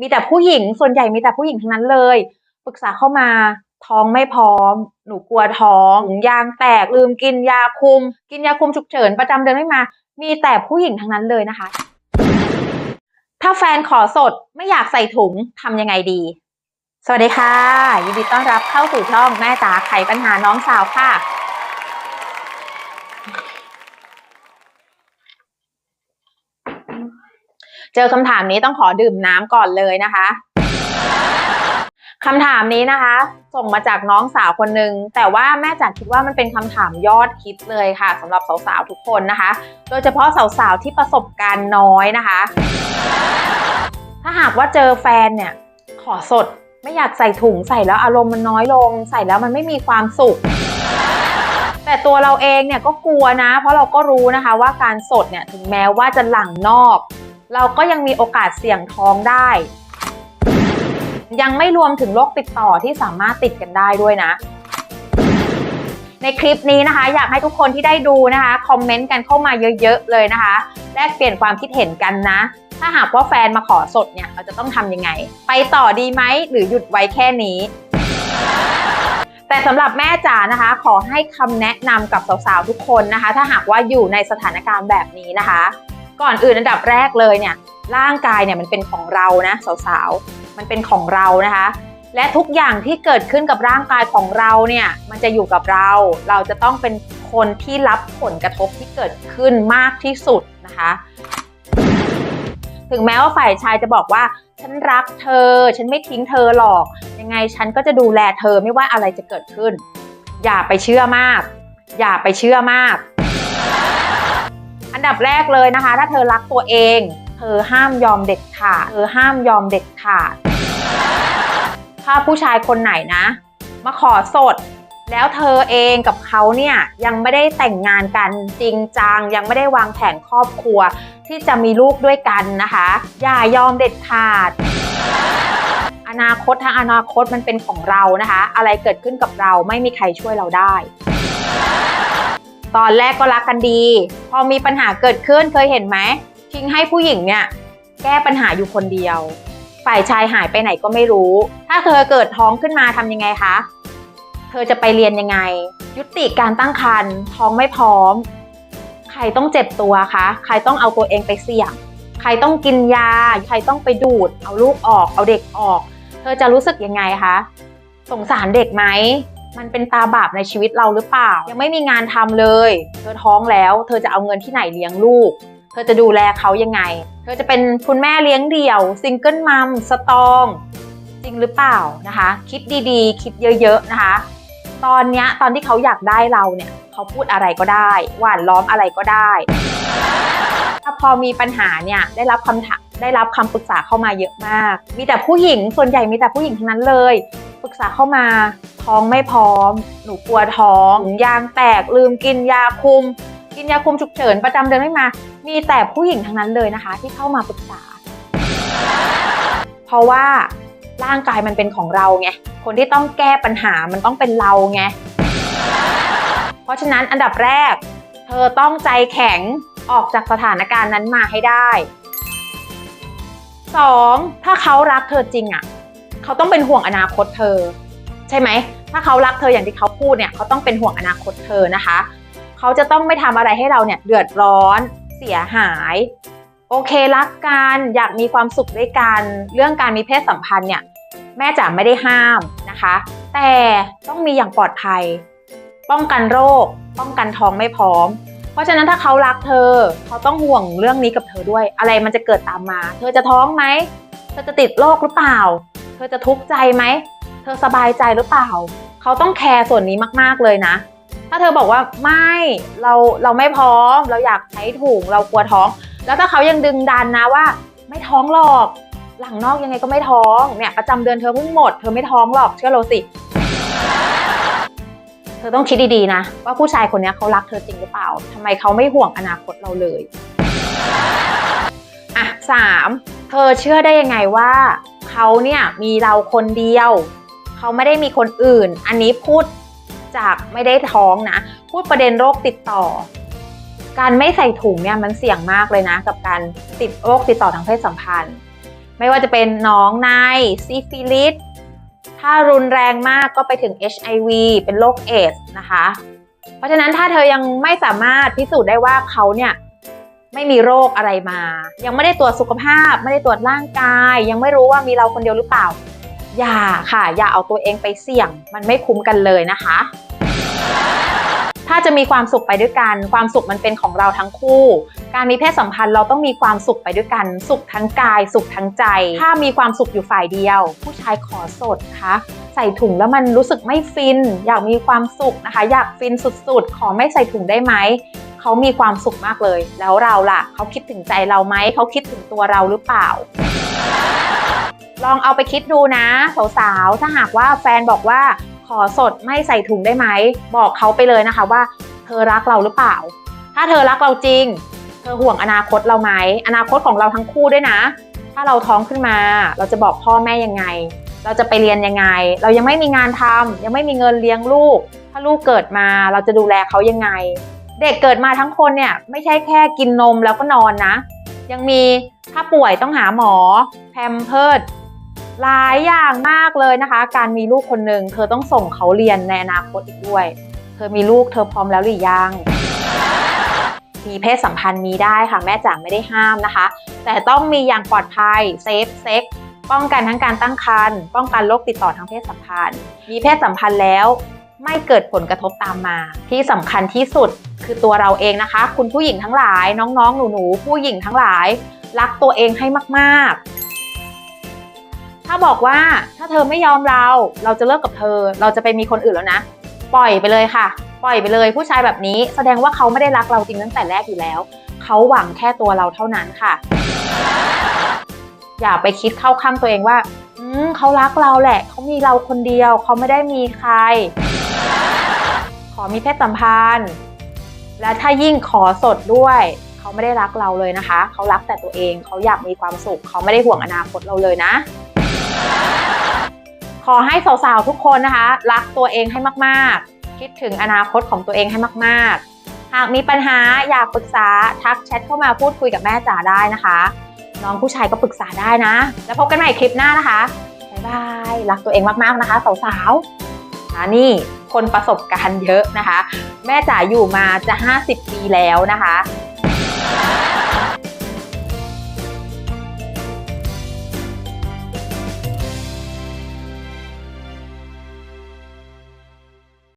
มีแต่ผู้หญิงส่วนใหญ่มีแต่ผู้หญิงทั้งนั้นเลย ปรึกษาเข้ามาท้องไม่พร้อม หนูกลัวท้องถุงยางแตกลืมกินยาคุม กินยาคุมฉุกเฉินประจำเดือนไม่มา มีแต่ผู้หญิงทั้งนั้นเลยนะคะ ถ้าแฟนขอสดไม่อยากใส่ถุงทำยังไงดี สวัสดีค่ะ ยินดีต้อนรับเข้าสู่ช่องแม่จ๋าไขปัญหาน้องสาวค่ะ เจอคำถามนี้ต้องขอดื่มน้ำก่อนเลยนะคะคำถามนี้นะคะ ส่งมาจากน้องสาวคนหนึ่งแต่ว่าแม่จ๋าคิดว่ามันเป็นคำถามยอดฮิตเลยค่ะสำหรับสาวๆทุกคนนะคะ โดยเฉพาะสาวๆที่ประสบการณ์น้อยนะคะ ถ้าหากว่าเจอแฟนเนี่ยขอสดไม่อยากใส่ถุงใส่แล้วอารมณ์มันน้อยลง ใส่แล้วมันไม่มีความสุข แต่ตัวเราเองเนี่ยก็กลัวนะ เพราะเราก็รู้นะคะว่าการสดเนี่ยถึงแม้ว่าจะหลังนอก เราก็ยังมีโอกาสเสี่ยงท้องได้ ยังไม่รวมถึงโรคติดต่อที่สามารถติดกันได้ด้วยนะ ในคลิปนี้นะคะ อยากให้ทุกคนที่ได้ดูนะคะคอมเมนต์กันเข้ามาเยอะๆเลยนะคะแลกเปลี่ยนความคิดเห็นกันนะ ถ้าหากว่าแฟนมาขอสดเนี่ยเราจะต้องทำยังไง ไปต่อดีไหมหรือหยุดไว้แค่นี้แต่สำหรับแม่จ๋านะคะ ขอให้คำแนะนำกับสาวๆทุกคนนะคะ ถ้าหากว่าอยู่ในสถานการณ์แบบนี้นะคะ ก่อนอื่นอันดับแรกเลยเนี่ยร่างกายเนี่ยมันเป็นของเรานะสาวๆ มันเป็นของเรานะคะ และทุกอย่างที่เกิดขึ้นกับร่างกายของเราเนี่ยมันจะอยู่กับเรา เราจะต้องเป็นคนที่รับผลกระทบที่เกิดขึ้นมากที่สุดนะคะ ถึงแม้ว่าฝ่ายชายจะบอกว่า ฉันรักเธอ ฉันไม่ทิ้งเธอหรอก ยังไงฉันก็จะดูแลเธอไม่ว่าอะไรจะเกิดขึ้น อย่าไปเชื่อมาก อย่าไปเชื่อมาก อันดับแรกเลยนะคะ ถ้าเธอรักตัวเอง เธอห้ามยอมเด็ดขาด เธอห้ามยอมเด็ดขาด ถ้าผู้ชายคนไหนนะ มาขอสด แล้วเธอเองกับเขาเนี่ยยังไม่ได้แต่งงานกันจริงจังยังไม่ได้วางแผนครอบครัว ที่จะมีลูกด้วยกันนะคะ อย่ายอมเด็ดขาดอนาคตทางอนาคตมันเป็นของเรานะคะ อะไรเกิดขึ้นกับเราไม่มีใครช่วยเราได้ ตอนแรกก็รักกันดี พอมีปัญหาเกิดขึ้นเคยเห็นไหมทิ้งให้ผู้หญิงเนี่ย แก้ปัญหาอยู่คนเดียว ฝ่ายชายหายไปไหนก็ไม่รู้ ถ้าเธอเกิดท้องขึ้นมาทำยังไงคะ เธอจะไปเรียนยังไง ยุติการตั้งครรภ์ท้องไม่พร้อม ใครต้องเจ็บตัวคะ ใครต้องเอาตัวเองไปเสี่ยง ใครต้องกินยา ใครต้องไปดูด เอาลูกออก เอาเด็กออก เธอจะรู้สึกยังไงคะ สงสารเด็กไหม มันเป็นตาบาปในชีวิตเราหรือเปล่า ยังไม่มีงานทำเลย เธอท้องแล้ว เธอจะเอาเงินที่ไหนเลี้ยงลูก เธอจะดูแลเขายังไง เธอจะเป็นคุณแม่เลี้ยงเดี่ยวซิงเกิลมัมสตองจริงหรือเปล่านะคะ คิดดีๆ คิดเยอะๆนะคะ ตอนเนี้ยตอนที่เขาอยากได้เราเนี่ยเขาพูดอะไรก็ได้ หวานล้อมอะไรก็ได้ ถ้าพอมีปัญหาเนี่ยได้รับคำถามได้รับคำปรึกษาเข้ามาเยอะมาก มีแต่ผู้หญิงส่วนใหญ่มีแต่ผู้หญิงทั้งนั้นเลย ปรึกษาเข้ามาท้องไม่พร้อม หนูกลัวท้องถุงยางแตกลืมกินยาคุม กินยาคุมฉุกเฉินประจำเดือนไม่มา มีแต่ผู้หญิงทั้งนั้นเลยนะคะ ที่เข้ามาปรึกษา เพราะว่าร่างกายมันเป็นของเราไงคนที่ต้องแก้ปัญหามันต้องเป็นเราไงเพราะฉะนั้นอันดับแรก เธอต้องใจแข็งออกจากสถานการณ์นั้นมาให้ได้สองถ้าเขารักเธอจริงอะ เขาต้องเป็นห่วงอนาคตเธอ ใช่ไหม ถ้าเขารักเธออย่างที่เขาพูดเนี่ยเขาต้องเป็นห่วงอนาคตเธอนะคะ เขาจะต้องไม่ทำอะไรให้เราเนี่ยเดือดร้อนเสียหาย โอเครักกันอยากมีความสุขด้วยกัน เรื่องการมีเพศสัมพันธ์เนี่ยแม่จ๋าไม่ได้ห้ามนะคะ แต่ต้องมีอย่างปลอดภัย ป้องกันโรค ป้องกันท้องไม่พร้อม เพราะฉะนั้นถ้าเขารักเธอ เขาต้องห่วงเรื่องนี้กับเธอด้วย อะไรมันจะเกิดตามมา เธอจะท้องไหมเธอจะติดโรคหรือเปล่า ธอจะทุกข์ใจไหม เธอสบายใจหรือเปล่า เขาต้องแคร์ส่วนนี้มากๆเลยนะ ถ้าเธอบอกว่าไม่เราเราไม่พร้อม เราอยากใช้ถุงเรากลัวท้อง แล้วถ้าเขายังดึงดันนะว่า ไม่ท้องหรอก หลังนอกยังไงก็ไม่ท้องเนี่ยประจำเดือนเธอเพิ่งหมดเธอไม่ท้องหรอกเชื่อเราสิเธอต้องคิดดีๆนะ ว่าผู้ชายคนนี้เขารักเธอจริงหรือเปล่าทำไมเขาไม่ห่วงอนาคตเราเลย อะสามเธอเชื่อได้ยังไงว่า เขาเนี่ยมีเราคนเดียว เขาไม่ได้มีคนอื่น อันนี้พูดจากไม่ได้ท้องนะ พูดประเด็นโรคติดต่อ การไม่ใส่ถุงเนี่ยมันเสี่ยงมากเลยนะ กับการติดโรคติดต่อทางเพศสัมพันธ์ ไม่ว่าจะเป็นหนองในซิฟิลิสถ้ารุนแรงมากก็ไปถึง HIV เป็นโรคเอดส์นะคะ เพราะฉะนั้นถ้าเธอยังไม่สามารถพิสูจน์ได้ว่าเขาเนี่ย ไม่มีโรคอะไรมา ยังไม่ได้ตรวจสุขภาพ ไม่ได้ตรวจร่างกาย ยังไม่รู้ว่ามีเราคนเดียวหรือเปล่า อย่าค่ะ อย่าเอาตัวเองไปเสี่ยง มันไม่คุ้มกันเลยนะคะ ถ้าจะมีความสุขไปด้วยกัน ความสุขมันเป็นของเราทั้งคู่ การมีเพศสัมพันธ์เราต้องมีความสุขไปด้วยกัน สุขทั้งกาย สุขทั้งใจ ถ้ามีความสุขอยู่ฝ่ายเดียว ผู้ชายขอสดคะใส่ถุงแล้วมันรู้สึกไม่ฟิน อยากมีความสุขนะคะ อยากฟินสุดๆ ขอไม่ใส่ถุงได้ไหม เขามีความสุขมากเลย แล้วเราล่ะ เขาคิดถึงใจเราไหม เขาคิดถึงตัวเราหรือเปล่า ลองเอาไปคิดดูนะ สาวๆ ถ้าหากว่าแฟนบอกว่าขอสดไม่ใส่ถุงได้ไหม บอกเขาไปเลยนะคะว่า เธอรักเราหรือเปล่า ถ้าเธอรักเราจริง เธอห่วงอนาคตเราไหม อนาคตของเราทั้งคู่ด้วยนะ ถ้าเราท้องขึ้นมา เราจะบอกพ่อแม่ยังไง เราจะไปเรียนยังไง เรายังไม่มีงานทำยังไม่มีเงินเลี้ยงลูก ถ้าลูกเกิดมาเราจะดูแลเขายังไง เด็กเกิดมาทั้งคนเนี่ยไม่ใช่แค่กินนมแล้วก็นอนนะ ยังมีถ้าป่วยต้องหาหมอ แพมเพิร์ดหลายอย่างมากเลยนะคะ การมีลูกคนหนึ่งเธอต้องส่งเขาเรียนในอนาคตอีกด้วย เธอมีลูกเธอพร้อมแล้วหรือยัง มีเพศสัมพันธ์มีได้ค่ะ แม่จ๋าไม่ได้ห้ามนะคะ แต่ต้องมีอย่างปลอดภัยเซฟเซ็กป้องกันทั้งการตั้งครรภ์ป้องกันโรคติดต่อทางเพศสัมพันธ์ มีเพศสัมพันธ์แล้ว ไม่เกิดผลกระทบตามมา ที่สำคัญที่สุดคือตัวเราเองนะคะ คุณผู้หญิงทั้งหลายน้องๆ หนูๆ ผู้หญิงทั้งหลาย รักตัวเองให้มากๆ ถ้าบอกว่าถ้าเธอไม่ยอมเรา เราจะเลิกกับเธอ เราจะไปมีคนอื่นแล้วนะ ปล่อยไปเลยค่ะ ปล่อยไปเลย ผู้ชายแบบนี้แสดงว่าเขาไม่ได้รักเราจริงตั้งแต่แรกอยู่แล้ว เขาหวังแค่ตัวเราเท่านั้นค่ะ อย่าไปคิดเข้าข้างตัวเองว่าอืเขารักเราแหละ เขามีเราคนเดียว เขาไม่ได้มีใคร อมีเพศสัมพันธ์ และถ้ายิ่งขอสดด้วย เขาไม่ได้รักเราเลยนะคะ เขารักแต่ตัวเองเขาอยากมีความสุข เขาไม่ได้ห่วงอนาคตเราเลยนะ ขอให้สาวๆทุกคนนะคะ รักตัวเองให้มากๆ คิดถึงอนาคตของตัวเองให้มากๆ หากมีปัญหาอยากปรึกษาทักแชทเข้ามาพูดคุยกับแม่จ๋าได้นะคะ น้องผู้ชายก็ปรึกษาได้นะ แล้วพบกันใหม่คลิปหน้านะคะบ๊ายบายรักตัวเองมากๆนะคะสาวๆนี่ คนประสบการณ์เยอะนะคะ แม่จ๋าอยู่มาจะ 50 ปีแล้วนะคะ